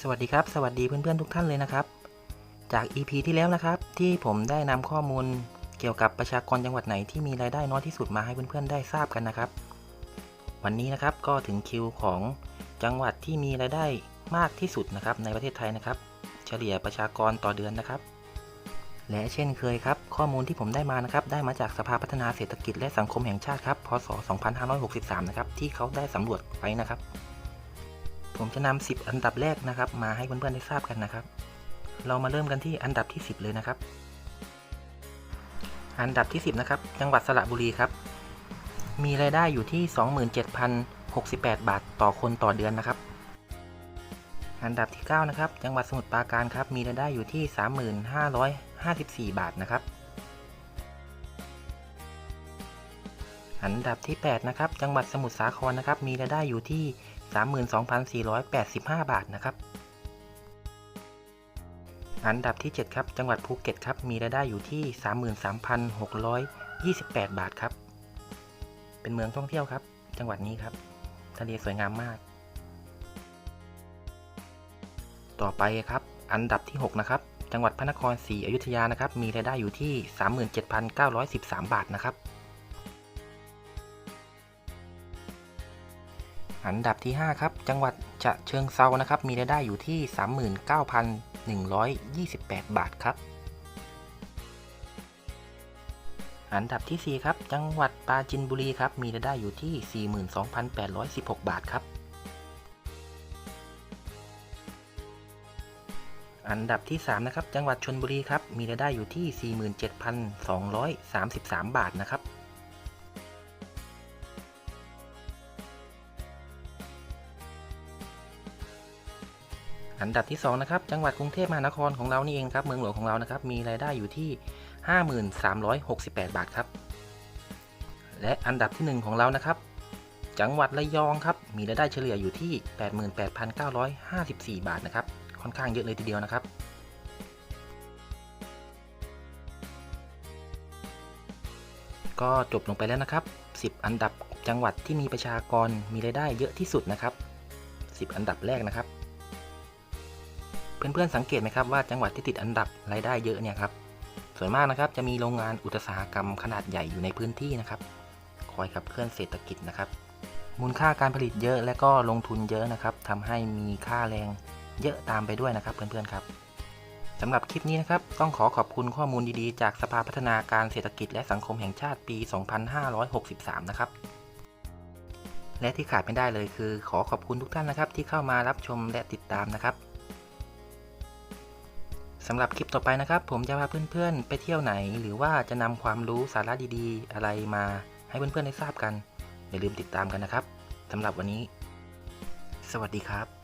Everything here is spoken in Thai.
สวัสดีครับ สวัสดีเพื่อนๆทุกท่านเลยนะครับ จาก EP ที่แล้วนะครับ ที่ผมได้นำข้อมูลเกี่ยวกับประชากรจังหวัดไหนที่มีรายได้น้อยที่สุดมาให้เพื่อนๆได้ทราบกันนะครับ วันนี้นะครับก็ถึงคิวของจังหวัดที่มีรายได้มากที่สุดนะครับในประเทศไทยนะครับ เฉลี่ยประชากรต่อเดือนนะครับ และเช่นเคยครับ ข้อมูลที่ผมได้มานะครับ ได้มาจากสภาพัฒนาเศรษฐกิจและสังคมแห่งชาติครับพศ 2563 นะครับที่เขาได้สำรวจไว้นะครับ ผมจะนำ10 อันดับแรกนะครับ มาให้เพื่อนๆได้ทราบกันนะครับ เรามาเริ่มกันที่อันดับที่ 10 เลยนะครับ อันดับที่ 10 นะครับ จังหวัดสระบุรีครับ มีรายได้อยู่ที่ 27,068 บาทต่อคนต่อเดือนนะครับ อันดับที่ 9 นะครับ จังหวัดสมุทรปราการครับ มีรายได้อยู่ที่ 35,54 บาทนะครับ อันดับที่ 8 นะครับ จังหวัดสมุทรสาครนะครับ มีรายได้อยู่ที่ 32,485 บาทนะครับ อันดับที่ 7 ครับ จังหวัดภูเก็ตครับ มีรายได้อยู่ที่ 33,628 บาทครับ เป็นเมืองท่องเที่ยวครับ จังหวัดนี้ครับ ทะเลสวยงามมาก ต่อไปครับ อันดับที่ 6 นะครับ จังหวัดพระนครศรีอยุธยานะครับ มีรายได้อยู่ที่ 37,913 บาทนะครับ อันดับที่ 5 ครับ จังหวัดฉะเชิงเซานะครับ มีรายได้อยู่ที่ 39,128 บาทครับ อันดับที่ 4 ครับ จังหวัดปราจินบุรีครับ มีรายได้อยู่ที่ 42,816 บาทครับ อันดับที่ 3 นะครับ จังหวัดชนบุรีครับ มีรายได้อยู่ที่ 47,233 บาทนะครับ อันดับที่2นะครับจังหวัดกรุงเทพมหานครของเรานี่เองครับเมืองหลวงของเรานะครับมีรายได้อยู่ที่ 5368 บาทครับและอันดับที่ 1 ของเรานะครับ จังหวัดระยองครับมีรายได้เฉลี่ยอยู่ที่ 88,954 บาทนะครับค่อนข้างเยอะเลยทีเดียวนะครับก็จบลงไปแล้วนะครับ 10 อันดับจังหวัดที่มีประชากรมีรายได้เยอะที่สุดนะครับ 10 อันดับแรกนะครับ เพื่อนๆสังเกตไหมครับว่าจังหวัดที่ติดอันดับรายได้เยอะเนี่ยครับส่วนมากนะครับจะมีโรงงานอุตสาหกรรมขนาดใหญ่อยู่ในพื้นที่นะครับ คอยขับเคลื่อนเศรษฐกิจนะครับ มูลค่าการผลิตเยอะและก็ลงทุนเยอะนะครับทำให้มีค่าแรงเยอะตามไปด้วยนะครับเพื่อนๆครับสำหรับคลิปนี้นะครับ ต้องขอขอบคุณข้อมูลดีๆ จากสภาพัฒนาการเศรษฐกิจและสังคมแห่งชาติปี 2563 นะครับ และที่ขาดไม่ได้เลยคือ ขอขอบคุณทุกท่านนะครับ ที่เข้ามารับชมและติดตามนะครับ สำหรับคลิปต่อไปนะครับ ผมจะพาเพื่อนๆ ไปเที่ยวไหน หรือว่าจะนำความรู้สาระดีๆ อะไรมาให้เพื่อนๆได้ทราบกัน อย่าลืมติดตามกันนะครับสำหรับวันนี้ สวัสดีครับ